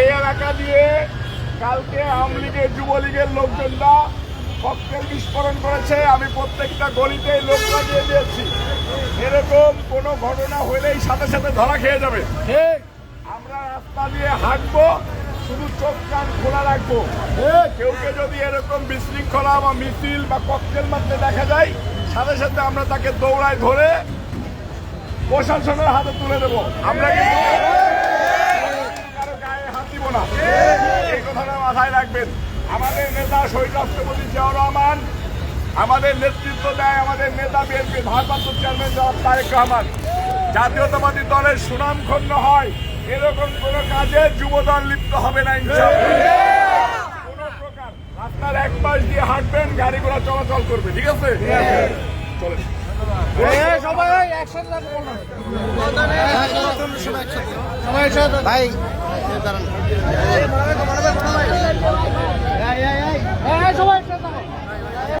এই এলাকা দিয়ে কালকে আওয়ামী লীগের যুবলীগের লোকজনরা ককটেল বিস্ফোরণ করেছে। আমি প্রত্যেকটা গলিতে লোক লাগিয়ে দিয়েছি। এরকম কোনো ঘটনা হলেই সাথে সাথে ধরা খেয়ে যাবে। আমরা রাস্তা দিয়ে হাঁটবো শুধু চোখ কান খোলা রাখব। কেউকে যদি এরকম বিশৃঙ্খলা বা মিছিল বা ককটেল মারতে দেখা যায় সাথে সাথে আমরা তাকে দৌড়ায় ধরে প্রশাসনের হাতে তুলে দেবো। আমরা কিন্তু কারও গায়ে হাত দিব না এই কথাটা মাথায় রাখবেন। আমাদের নেতা শহীদ রাষ্ট্রপতি জিয়াউর রহমান আমাদের নেতৃত্ব দেয় আমাদের নেতা বিএনপি ভারপ্রাপ্ত চেয়ারম্যান জনাব তারেক রহমান। জাতীয়তাবাদী দলের সুনাম ক্ষুণ্ণ হয় এরকম কোন কাজে যুবদল লিপ্ত হবে না ইনশাআল্লাহ। কোন প্রকার রাস্তার এক পাশ দিয়ে হাঁটবেন গাড়িগুলো চলাচল করবে ঠিক আছে? সবাই একসাথে সবাই একসাথে। ভাই দাঁড়ান।